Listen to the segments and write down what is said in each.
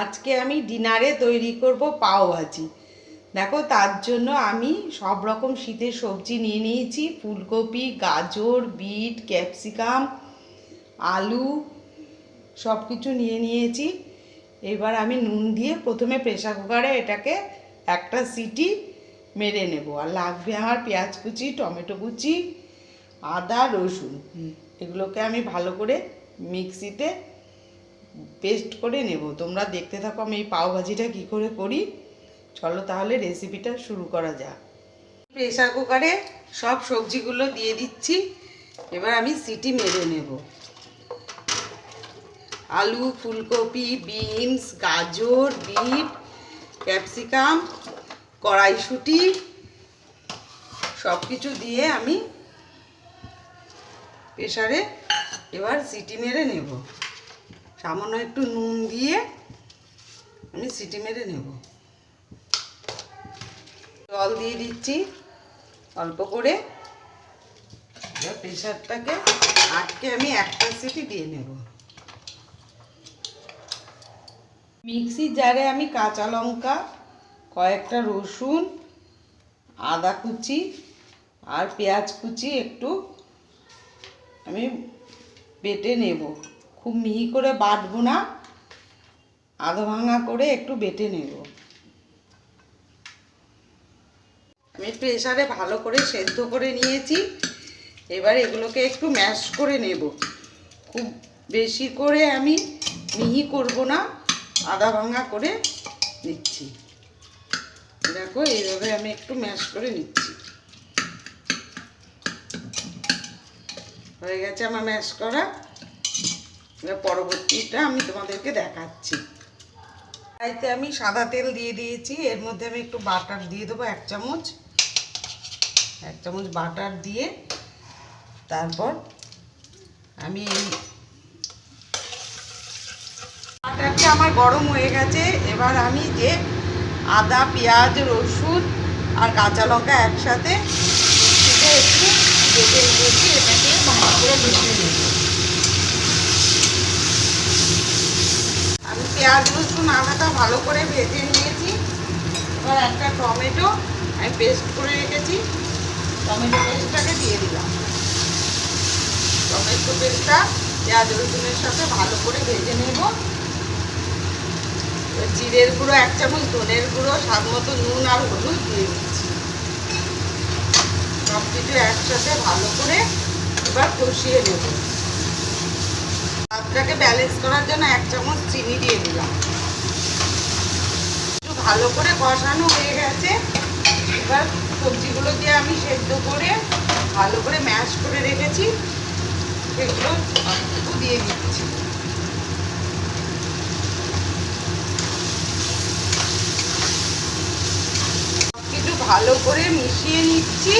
আজকে আমি ডিনারে তৈরি করব পাও ভাজি দেখো, তার জন্য আমি সব রকম শীতের সবজি নিয়ে নিয়েছি। ফুলকপি, গাজর, বিট, ক্যাপসিকাম, আলু সব কিছু নিয়ে নিয়েছি। এবার আমি নুন দিয়ে প্রথমে প্রেসার কুকারে এটাকে একটা সিটি মেরে নেব। আর লাগবে আমার পেঁয়াজ কুচি, টমেটো কুচি, আদা, রসুন। এগুলোকে আমি ভালো করে মিক্সিতে পেস্ট করে নেব। তোমরা দেখতে থাকো আমি এই পাও ভাজিটা কী করে করি। চলো তাহলে রেসিপিটা শুরু করা যাক। প্রেসার কুকারে সব সবজিগুলো দিয়ে দিচ্ছি। এবার আমি সিটি মেরে নেব। আলু, ফুলকপি, বিনস, গাজর, বিট, ক্যাপসিকাম, কড়াইশুঁটি সব কিছু দিয়ে আমি প্রেসারে এবার সিটি মেরে নেব। সামান্য একটু নুন দিয়ে আমি সিটি মেরে নেব। জল দিয়ে দিচ্ছি অল্প করে। প্রেশারটাকে আটকে আমি একটা সিটি দিয়ে নেব। মিক্সি জারে আমি কাঁচা লঙ্কা, কয়েকটা রসুন, আদা কুচি আর পেঁয়াজ কুচি একটু আমি বেটে নেব। খুব মিহি করে বাটবো না, আধো ভাঙা করে একটু বেটে নেব। আমি প্রেসারে ভালো করে সেদ্ধ করে নিয়েছি, এবার এগুলোকে একটু ম্যাশ করে নেব। খুব বেশি করে আমি মিহি করব না আদা ভাঙা করে নিচ্ছি। দেখো এইভাবে আমি একটু ম্যাশ করে নিচ্ছি। হয়ে গেছে আমার ম্যাশ করা। পরবর্তীটা আমি তোমাদেরকে দেখাচ্ছি। কড়াইতে আমি সাদা তেল দিয়ে দিয়েছি, এর মধ্যে আমি একটু বাটার দিয়ে দেবো, এক চামচ। এক চামচ বাটার দিয়ে তারপর আমি বাটারটা আমার গরম হয়ে গেছে, এবার আমি যে আদা, পেঁয়াজ, রসুন আর কাঁচা লঙ্কা একসাথে একটু বেটে রেখেছি এটাকে ভালো করে মিশিয়ে নেব আমি পেঁয়াজ, রসুন, আদাটা ভালো করে ভেজে নিয়েছি। এবার একটা টমেটো আমি পেস্ট করে রেখেছি। টমেটো পেস্টটাকে দিয়ে দিলাম। টমেটো পেস্টটা পেঁয়াজ, রসুনের সাথে ভালো করে ভেজে নেব। জিরের গুঁড়ো, এক চামচ ধনের গুঁড়ো, স্বাদ মতো নুন আর হলুদ দিয়ে দিচ্ছি। সব কিছু একসাথে ভালো করে এবার কষিয়ে নেব। স্বাদটাকে ব্যালেন্স করার জন্য এক চামচ চিনি দিয়ে দিলাম। একটু ভালো করে কষানো হয়ে গেছে। এবার সবজিগুলো দিয়ে আমি সেদ্ধ করে ভালো করে ম্যাশ করে রেখেছি। সেগুলো দিয়ে দিচ্ছি। কিছু ভালো করে মিশিয়ে নিচ্ছি।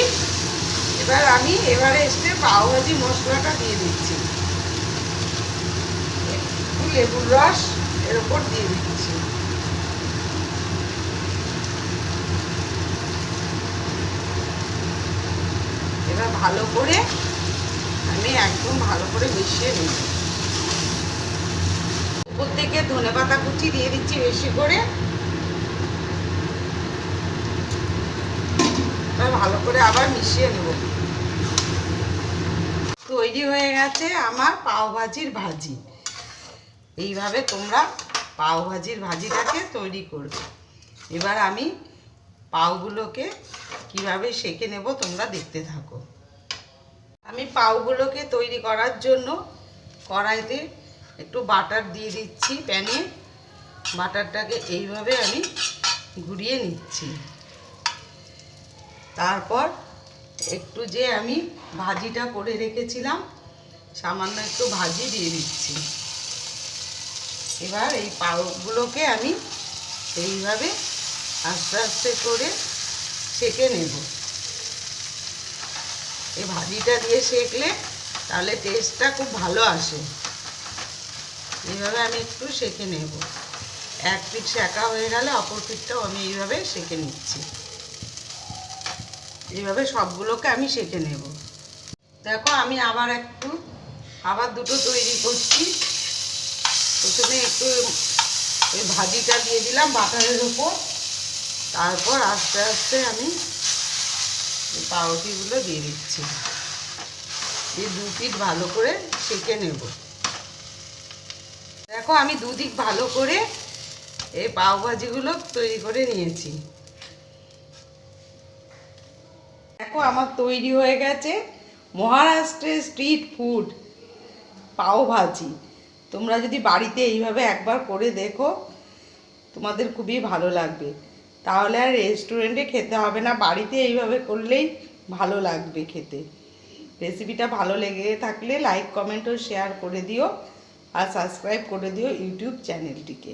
এবার আমি এভারেস্টে পাওভাজি মশলাটা দিয়ে দিচ্ছি। লেবুর রস এর ওপর দিয়ে দিচ্ছি। এবার ভালো করে আমি একদম ভালো করে মিশিয়ে নিই উপর থেকে ধনে পাতা কুচি দিয়ে দিচ্ছি বেশি করে। ভালো করে আবার মিশিয়ে নেব। তৈরি হয়ে গেছে আমার পাও ভাজির ভাজি। এইভাবে তোমরা পাও ভাজির ভাজিটাকে তৈরি করবে। এবার আমি পাওগুলোকে কীভাবে সেঁকে নেব তোমরা দেখতে থাকো। আমি পাওগুলোকে তৈরি করার জন্য কড়াইতে একটু বাটার দিয়ে দিচ্ছি প্যানে। বাটারটাকে এইভাবে আমি ঘুরিয়ে নিচ্ছি। তারপর একটু যে আমি ভাজিটা করে রেখেছিলাম, সামান্য একটু ভাজি দিয়ে দিচ্ছি। এবার এই পাউগুলোকে আমি এইভাবে আস্তে আস্তে করে সেঁকে নেব। এই ভাজিটা দিয়ে সেঁকলে তাহলে টেস্টটা খুব ভালো আসে। এইভাবে আমি একটু সেঁকে নেব। এক পিঠ সেঁকা হয়ে গেলে অপর পিঠটাও আমি এইভাবে সেঁকে নিচ্ছি। এইভাবে সবগুলোকে আমি সেঁকে নেব। দেখো আমি আবার একটু, আবার দুটো তৈরি করছি। প্রথমে একটু এই ভাজিটা দিয়ে দিলাম বাটারের উপর তারপর আস্তে আস্তে আমি পাউরুটিগুলো দিয়ে দিচ্ছি। দিয়ে দু পিঠ ভালো করে সেঁকে নেব। দেখো আমি দুদিক ভালো করে এই পাও ভাজিগুলো তৈরি করে নিয়েছি। দেখো আমার তৈরি হয়ে গেছে মহারাষ্ট্রের স্ট্রিট ফুড পাও ভাজি তোমরা যদি বাড়িতে এইভাবে একবার করে দেখো, তোমাদের খুবই ভালো লাগবে। তাহলে আর রেস্টুরেন্টে খেতে হবে না, বাড়িতে এইভাবে করলেই ভালো লাগবে খেতে। রেসিপিটা ভালো লেগে থাকলে লাইক কমেন্ট ও শেয়ার করে দিও আর সাবস্ক্রাইব করে দিও ইউটিউব চ্যানেলটিকে